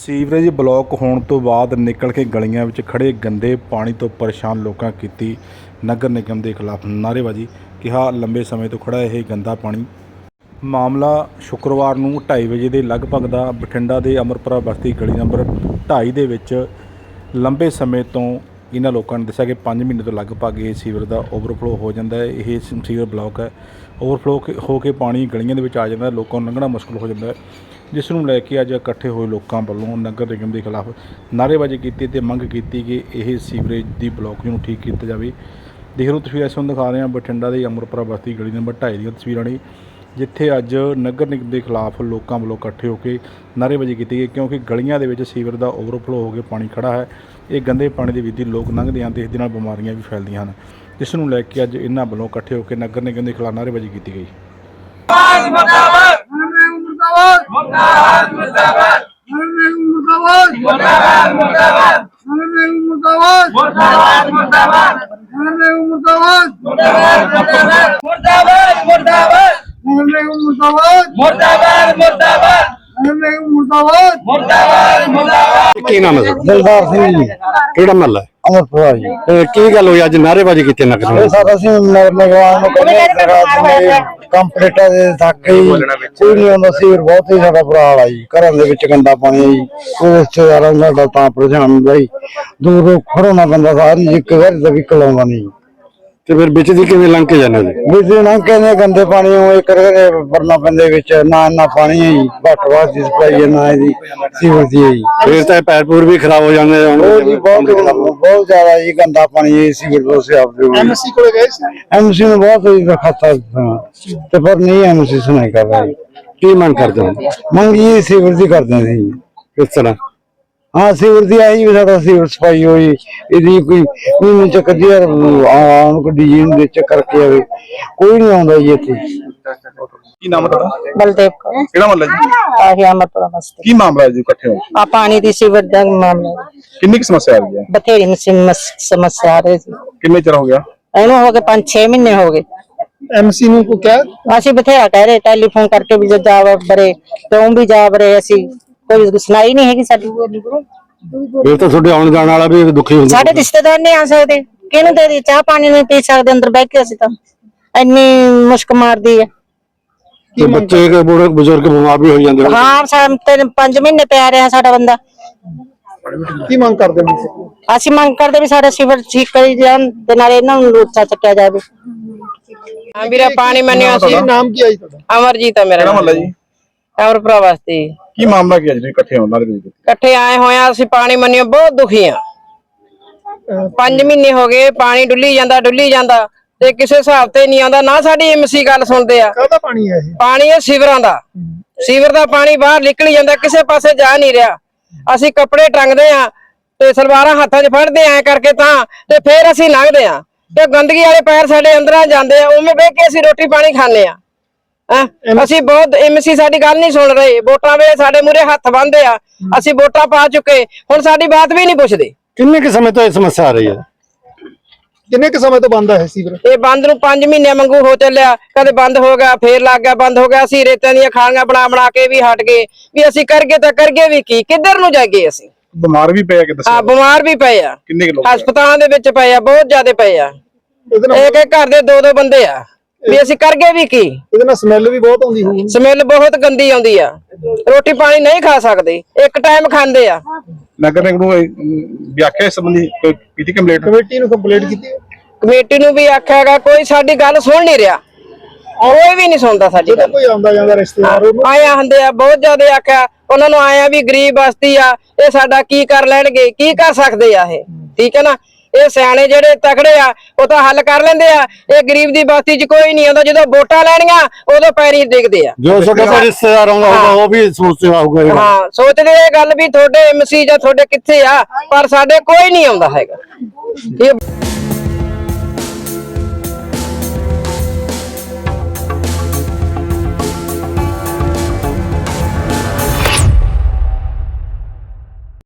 Sewerage block ਹੋਣ ਤੋਂ ਬਾਅਦ ਨਿਕਲ ਕੇ ਗਲੀਆਂ ਵਿੱਚ ਖੜੇ ਗੰਦੇ ਪਾਣੀ ਤੋਂ ਪਰੇਸ਼ਾਨ ਲੋਕਾਂ ਕੀਤੀ ਨਗਰ ਨਿਗਮ ਦੇ ਖਿਲਾਫ ਨਾਅਰੇਬਾਜ਼ੀ, ਕਿਹਾ ਲੰਬੇ ਸਮੇਂ ਤੋਂ ਖੜਾ ਇਹ ਗੰਦਾ ਪਾਣੀ। ਮਾਮਲਾ ਸ਼ੁੱਕਰਵਾਰ ਨੂੰ 2:30 ਵਜੇ ਦੇ ਲਗਭਗ ਦਾ, ਬਠਿੰਡਾ ਦੇ ਅਮਰਪੁਰਾ ਬਸਤੀ ਗਲੀ ਨੰਬਰ 2.5 ਦੇ ਵਿੱਚ ਲੰਬੇ ਸਮੇਂ ਤੋਂ ਇਹਨਾਂ ਲੋਕਾਂ ਨੇ ਦੱਸਿਆ ਕਿ 5 ਮਹੀਨੇ ਤੋਂ ਲਗਭਗ ਇਹ ਸੀਵਰ ਦਾ ਓਵਰਫਲੋ ਹੋ ਜਾਂਦਾ ਹੈ, ਇਹ ਸੀਵਰ ਬਲਾਕ ਹੈ। ਓਵਰਫਲੋ ਹੋ ਕੇ ਪਾਣੀ ਗਲੀਆਂ ਦੇ ਵਿੱਚ ਆ ਜਾਂਦਾ ਲੋਕਾਂ ਨੂੰ ਲੰਘਣਾ ਮੁਸ਼ਕਲ ਹੋ ਜਾਂਦਾ ਹੈ। ਜਿਸ ਨੂੰ ਲੈ ਕੇ ਅੱਜ ਇਕੱਠੇ ਹੋਏ ਲੋਕਾਂ ਵੱਲੋਂ ਨਗਰ ਨਿਗਮ ਦੇ ਖਿਲਾਫ ਨਾਅਰੇਬਾਜ਼ੀ ਕੀਤੀ ਤੇ ਮੰਗ ਕੀਤੀ ਕਿ ਇਹ ਸੀਵਰੇਜ ਦੀ ਬਲਾਕ ਨੂੰ ਠੀਕ ਕੀਤਾ ਜਾਵੇ। ਦੇਖ ਲਓ, ਤਸਵੀਰ ਇਸ ਨੂੰ ਦਿਖਾ ਰਹੇ ਹਾਂ। ਬਠਿੰਡਾ ਦੇ ਅਮਰਪੁਰਾ ਬਸਤੀ ਗਲੀ ਨੰਬਰ 2.5 ਦੀਆਂ ਤਸਵੀਰਾਂ ਨੇ, ਜਿੱਥੇ ਅੱਜ ਨਗਰ ਨਿਗਮ ਦੇ ਖਿਲਾਫ ਲੋਕਾਂ ਵੱਲੋਂ ਇਕੱਠੇ ਹੋ ਕੇ ਨਾਅਰੇਬਾਜ਼ੀ ਕੀਤੀ ਗਈ, ਕਿਉਂਕਿ ਗਲੀਆਂ ਦੇ ਵਿੱਚ ਸੀਵਰ ਦਾ ਓਵਰਫਲੋ ਹੋ ਕੇ ਪਾਣੀ ਖੜਾ ਹੈ। ਇਹ ਗੰਦੇ ਪਾਣੀ ਦੇ ਵਿੱਚ ਲੋਕ ਲੰਘਦੇ ਹਨ ਤੇ ਇਸ ਦੇ ਨਾਲ ਬਿਮਾਰੀਆਂ ਵੀ ਫੈਲਦੀਆਂ ਹਨ। ਜਿਸ ਨੂੰ ਲੈ ਕੇ ਅੱਜ ਇਹਨਾਂ ਵੱਲੋਂ ਇਕੱਠੇ ਹੋ ਕੇ ਨਗਰ ਨਿਗਮ ਦੇ ਖਿਲਾਫ ਨਾਅਰੇਬਾਜ਼ੀ ਕੀਤੀ ਗਈ। ਮੁਰਦਾਬਾਦ ਮੁਰਦਾਬਾਦ ਮੁਰਦਾਬਾਦ ਮੁਰਦਾਬਾਦ ਮੁਰਦਾਬਾਦ ਮੁਰਦਾਬਾਦ ਮੁਰਦਾਬਾਦ ਮੁਰਦਾਬਾਦ ਮੁਰਦਾਬਾਦ ਮੁਰਦਾਬਾਦ ਮੁਰਦਾਬਾਦ ਮੁਰਦਾਬਾਦ ਮੁਰਦਾਬਾਦ ਮੁਰਦਾਬਾਦ ਮੁਰਦਾਬਾਦ ਮੁਰਦਾਬਾਦ ਮੁਰਦਾਬਾਦ ਮੁਰਦਾਬਾਦ ਮੁਰਦਾਬਾਦ ਮੁਰਦਾਬਾਦ ਕੀ ਨਾਮ ਹੈ ਤੁਹਾਡਾ ਦਿਲਦਾਰ ਸਿੰਘ ਜੀ ਕਿਹੜਾ ਮਹੱਲਾ ਹੈ ਅਮਰਪੁਰਾ ਜੀ। ਤੇ ਕੀ ਗੱਲ ਹੋਈ? ਅੱਜ ਨਾਅਰੇਬਾਜ਼ੀ ਕੀਤੀ ਨਗਰ ਇਹ ਨਿਗਮ ਸਾਡਾ ਅਸੀਂ ਨਗਰ ਨਿਗਮਾਨ ਨੂੰ ਕਹਿੰਦੇ ਰਾਤ ਨੇ ਕੰਪਲੀਟਾਂ ਦੇ ਥੱਕ ਹੀ ਕੋਈ ਨਹੀਂ ਆਉਂਦਾ ਸੀ ਬਹੁਤ ਹੀ ਸਾਡਾ ਬੁਰਾ ਹਾਲ ਆ ਜੀ। ਘਰਾਂ ਦੇ ਵਿੱਚ ਗੰਦਾ ਪਾਣੀ ਹੈ ਜੀ। ਕੋਈ ਰਿਸ਼ਤੇਦਾਰਾਂ ਸਾਡਾ ਤਾਂ ਪਰੇਸ਼ਾਨ ਹੁੰਦਾ ਜੀ। ਦੂਰ ਦੂਰ ਖੜੋਣਾ ਪੈਂਦਾ ਸਾਰੀ ਜੀ ਇੱਕ ਵਾਰ ਦਾ ਵੀ ਕਲਾਉਂਦਾ ਨਹੀਂ ਤੇ ਫਿਰ ਵਿੱਚ ਦੀ ਕਿਵੇਂ ਲੰਘ ਕੇ ਜਾਂਦੇ ਹੋ ਜੀ ਬਿਜਲੀ ਨਾ ਕਹਿੰਦੇ ਗੰਦੇ ਪਾਣੀ ਨੂੰ ਇੱਕ ਕਰਕੇ ਵਰਨਾ ਪੈਂਦੇ ਵਿੱਚ ਨਾ ਇੰਨਾ ਪਾਣੀ ਹੈ ਜੀ ਘੱਟ ਵੱਧ ਦੀ ਸਪਲਾਈ ਹੈ ਨਾ ਇਹਦੀ ਸੀਵਰ ਦੀ ਹੈ ਜੀ। ਫਿਰ ਤਾਂ ਇਹ ਪੈਰ ਪੂਰ ਵੀ ਖਰਾਬ ਹੋ ਜਾਂਦੇ ਉਹ ਜੀ ਬਹੁਤ ਬਹੁਤ ਜ਼ਿਆਦਾ ਜੀ ਗੰਦਾ ਪਾਣੀ ਹੈ ਸੀਵਰ ਤੋਂ ਸੇ ਆਪ ਦੇ ਐਮਸੀ ਕੋਲੇ ਗਏ ਸੀ? ਐਮਸੀ ਨੂੰ ਬਹੁਤ ਹੀ ਦਿੱਤੀਆਂ। ਤੇ ਪਰ ਨਹੀਂ ਐਮਸੀ ਸੁਣਾਈ ਕਰ ਰਿਹਾ। ਜੀ ਕੀ ਮੰਗ ਕਰਦੇ ਹੋ? ਮੰਗੀ ਸੀਵਰ ਦੀ ਕਰਦੇ ਸੀ ਜੀ। ਕਿਸ ਤਰ੍ਹਾਂ? ਹਾਂ ਸੀਵਰ ਦੀ ਆਈ ਵੀ ਸਾਡਾ ਸੀਵਰ ਸਫ਼ਾਈ ਹੋਈ। ਇਹਦੀ ਕੋਈ ਮਹੀਨੇ ਚ ਕਦੀ ਆਉਣ ਕੋ ਡੀਜਨ ਦੇ ਚੱਕਰ ਕੇ ਆਵੇ। ਕੋਈ ਨਹੀਂ ਆਉਂਦਾ ਜੀ ਇੱਥੇ। ਕੀ ਨਾਮ ਹੈ ਤੁਹਾਡਾ? ਬਲਦੇਵ ਕੌਰ। ਕਿਹੜਾ ਮਹੱਲਾ ਜੀ? ਆਹੀ ਅਮਰਪੁਰਾ ਬਸਤੀ ਕੀ ਮਾਮਲਾ ਹੈ ਜੀ ਇਕੱਠੇ ਹੋ? ਆ ਪਾਣੀ ਦੀ ਸੀਵਰ ਦਾ ਮਾਮਲਾ। ਕਿੰਨੀ ਕੁ ਸਮੱਸਿਆ ਆ ਰਹੀ ਹੈ? ਬਥੇਰੀ ਸਮੱਸਿਆ ਆ ਰਹੀ ਸੀ। ਕਿੰਨੇ ਚਿਰ ਹੋ ਗਿਆ? ਇਹਨੂੰ ਹੋ ਗਏ 5-6 ਮਹੀਨੇ ਹੋ ਗਏ। ਐਮਸੀ ਨੂੰ ਕੋ ਕਿਹਾ? ਅਸੀਂ ਬਥੇਰਾ ਕਹਿ ਰਹੇ ਟੈਲੀਫੋਨ ਕਰਕੇ ਵੀ ਜੇ ਜਾ ਬਰੇ ਕਿਉਂ ਵੀ ਜਾ ਬਰੇ ਅਸੀਂ। ਕੋਈ ਸੁਣਾਈ ਨਹੀਂ ਹੈਗੀ ਸਾਡੀ ਫਿਰ ਤਾਂ ਤੁਹਾਡੇ ਆਉਣ ਜਾਣ ਵਾਲਾ ਵੀ ਦੁਖੀ ਹੁੰਦਾ ਸਾਡੇ ਰਿਸ਼ਤੇਦਾਰ ਨਹੀਂ ਆ ਸਕਦੇ। ਕਿਹਨੂੰ ਦੇ ਦੀ ਚਾਹ ਪਾਣੀ ਨਹੀਂ ਪੀ ਸਕਦੇ ਅੰਦਰ ਬਹਿ ਕੇ ਅਸੀਂ ਤਾਂ। ਇੰਨੀ ਮੁਸ਼ਕ ਮਾਰਦੀ ਹੈ ਤੇ ਬੱਚੇ ਕੇ ਬੁੜੇ ਬਜ਼ੁਰਗ ਬਿਮਾਰ ਵੀ ਹੋ ਜਾਂਦੇ ਹੋਣਗੇ। ਹਾਂ ਸਾਨੂੰ ਤਿੰਨ ਪੰਜ ਮਹੀਨੇ ਪਿਆ ਰਿਹਾ ਸਾਡਾ ਬੰਦਾ। ਕੀ ਮੰਗ ਕਰਦੇ ਹੋ ਅਸੀਂ ਮੰਗ ਕਰਦੇ ਵੀ ਸਾਡਾ ਸੀਵਰ ਠੀਕ ਕਰੀ ਜਾਣ ਤੇ ਨਾਲੇ ਇਹਨਾਂ ਨੂੰ ਉੱਚਾ ਚੱਕਿਆ ਜਾਵੇ। ਹਾਂ ਵੀਰੇ ਪਾਣੀ ਮੰਨਿਓ ਸੀ। ਨਾਮ ਕੀ ਹੈ ਜੀ ਤੁਹਾਡਾ? ਅਮਰਜੀਤ ਆ ਮੇਰਾ ਮਹੱਲਾ ਜੀ? ਅਮਰਪੁਰਾ ਵਾਸਤੇ। ਕੀ ਮਾਮਲਾ ਕੀ ਹੈ ਜੀ ਇਕੱਠੇ ਹੋਣ ਕੀਤੀ? ਇਕੱਠੇ ਆਏ ਹੋਏ ਆ ਅਸੀਂ ਪਾਣੀ ਮੰਨਿਓ ਬਹੁਤ ਦੁਖੀ ਆ। ਪੰਜ ਮਹੀਨੇ ਹੋ ਗਏ ਪਾਣੀ ਡੁੱਲੀ ਜਾਂਦਾ ਡੁੱਲੀ ਜਾਂਦਾ ਤੇ ਕਿਸੇ ਹਿਸਾਬ ਤੇ ਨਹੀਂ ਆਉਂਦਾ ਨਾ ਸਾਡੀ ਐਮਸੀ ਗੱਲ ਸੁਣਦੇ ਆ। ਕਾਹਦਾ ਪਾਣੀ ਹੈ ਇਹ? ਪਾਣੀ ਇਹ ਸੀਵਰਾਂ ਦਾ। ਸੀਵਰ ਦਾ ਪਾਣੀ ਬਾਹਰ ਨਿਕਲ ਹੀ ਜਾਂਦਾ ਕਿਸੇ ਪਾਸੇ ਜਾ ਨਹੀਂ ਰਿਹਾ। ਅਸੀਂ ਕੱਪੜੇ ਟੰਗਦੇ ਆ ਤੇ ਸਲਵਾਰਾਂ ਹੱਥਾਂ 'ਚ ਫੜਦੇ ਐ ਕਰਕੇ ਤਾਂ ਤੇ ਫੇਰ ਅਸੀਂ ਲੰਘਦੇ ਆ। ਤੇ ਗੰਦਗੀ ਵਾਲੇ ਪੈਰ ਸਾਡੇ ਅੰਦਰਾਂ ਜਾਂਦੇ ਆ ਉਵੇਂ ਬਹਿ ਕੇ ਅਸੀਂ ਰੋਟੀ ਪਾਣੀ ਖਾਂਦੇ ਆ। ਹੈਂ? ਅਸੀਂ ਬਹੁਤ ਐਮਸੀ ਸਾਡੀ ਗੱਲ ਨਹੀਂ ਸੁਣ ਰਹੇ। ਵੋਟਾਂ ਵੇਲੇ ਸਾਡੇ ਮੂਰੇ ਹੱਥ ਬੰਨ੍ਹਦੇ ਆ। ਅਸੀਂ ਵੋਟਾਂ ਪਾ ਚੁੱਕੇ। ਹੁਣ ਸਾਡੀ ਬਾਤ ਵੀ ਨਹੀਂ ਪੁੱਛਦੇ। ਕਿੰਨੇ ਕੁ ਸਮੇਂ ਤੋਂ ਇਹ ਸਮੱਸਿਆ ਆ ਰਹੀ ਹੈ? ਕਿੰਨੇ ਕੁ ਸਮੇਂ ਤੋਂ ਬੰਦ ਹੈ ਸੀਵਰ? ਇਹ ਬੰਦ ਨੂੰ 5 ਮਹੀਨੇ ਵਾਂਗੂ ਹੋ ਚੱਲਿਆ। ਕਦੇ ਬੰਦ ਹੋ ਗਿਆ ਫੇਰ ਲੱਗ ਗਿਆ ਬੰਦ ਹੋ ਗਿਆ। ਅਸੀਂ ਰੇਤਾਂ ਦੀਆਂ ਖਾਣੀਆਂ ਬਣਾ ਬਣਾ ਕੇ ਵੀ ਹਟ ਗਏ। ਵੀ ਅਸੀਂ ਕਰਗੇ ਤਾਂ ਕਰਗੇ ਵੀ ਕੀ? ਕਿੱਧਰ ਨੂੰ ਜਾਈਏ ਅਸੀਂ? ਬਿਮਾਰ ਵੀ ਪਿਆ ਕਿ ਆ ਦੱਸੋ ਬਿਮਾਰ ਵੀ ਪਏ ਆ। ਕਿੰਨੇ ਕੁ ਲੋਕ ਹਸਪਤਾਲਾਂ ਦੇ ਵਿੱਚ ਪਏ ਆ ਬਹੁਤ ਜ਼ਿਆਦਾ ਪਏ ਆ। ਇੱਕ ਇੱਕ ਘਰ ਦੇ ਦੋ ਦੋ ਬੰਦੇ ਆ। ਵੀ ਅਸੀਂ ਕਰਗੇ ਵੀ ਕੀ? ਇਹਦੇ ਨਾਲ ਸਮੈਲ ਵੀ ਬਹੁਤ ਆਉਂਦੀ ਹੋਊਗੀ। ਸਮੈਲ ਬਹੁਤ ਗੰਦੀ ਆਉਂਦੀ ਆ। ਰੋਟੀ ਪਾਣੀ ਨਹੀਂ ਖਾ ਸਕਦੇ। ਇੱਕ ਟਾਈਮ ਖਾਂਦੇ ਆ। ਨਗਰ ਨਿਗਮ ਨੂੰ ਇਹ, ਅਮ, ਵਿਆਖਿਆ ਇਸ ਸੰਬੰਧੀ ਕੋਈ ਕੀਤੀ ਕੰਪਲੀਟ ਕਮੇਟੀ ਨੂੰ ਕੰਪਲੀਟ ਕੀਤੀ ਕਮੇਟੀ ਨੂੰ ਵੀ ਆਖਿਆਗਾ ਕੋਈ ਸਾਡੀ ਗੱਲ ਸੁਣ ਨਹੀਂ ਰਿਹਾ। ਕੋਈ ਵੀ ਨਹੀਂ ਸੁਣਦਾ ਸਾਡੀ ਗੱਲ। ਕੋਈ ਆਉਂਦਾ ਜਾਂਦਾ ਰਿਸ਼ਤੇਦਾਰ ਉਹਨੂੰ ਆਇਆ ਹੁੰਦੇ ਆ ਬਹੁਤ ਜ਼ਿਆਦਾ ਆਖਿਆ। ਉਹਨਾਂ ਨੂੰ ਆਇਆ ਵੀ ਗਰੀਬ ਬਸਤੀ ਆ ਇਹ ਸਾਡਾ ਕੀ ਕਰ ਲੈਣਗੇ ਕੀ ਕਰ ਸਕਦੇ ਆ ਇਹ? ਠੀਕ ਹੈ ਨਾ? ਇਹ ਸਿਆਣੇ ਜਿਹੜੇ ਤਕੜੇ ਆ ਉਹ ਤਾਂ ਹੱਲ ਕਰ ਲੈਂਦੇ ਆ। ਇਹ ਗਰੀਬ ਦੀ ਬਸਤੀ 'ਚ ਕੋਈ ਨਹੀਂ ਆਉਂਦਾ ਜਦੋਂ ਵੋਟਾਂ ਲੈਣੀਆਂ ਉਦੋਂ ਪੈਰੀ ਡਿੱਗਦੇ ਆ। ਜੋ ਤੁਹਾਡੇ ਕੋਲ ਰਿਸ਼ਤੇਦਾਰ ਆਉਂਦਾ ਹੋਊਗਾ ਉਹ ਵੀ ਸਮੱਸਿਆ ਹੋਊਗਾ। ਹਾਂ ਸੋਚਦੇ ਇਹ ਗੱਲ ਵੀ ਤੁਹਾਡੇ ਐਮਸੀ ਜਾਂ ਤੁਹਾਡੇ ਕਿੱਥੇ ਆ ਪਰ ਸਾਡੇ ਕੋਈ ਨਹੀਂ ਆਉਂਦਾ ਹੈਗਾ। ਇਹ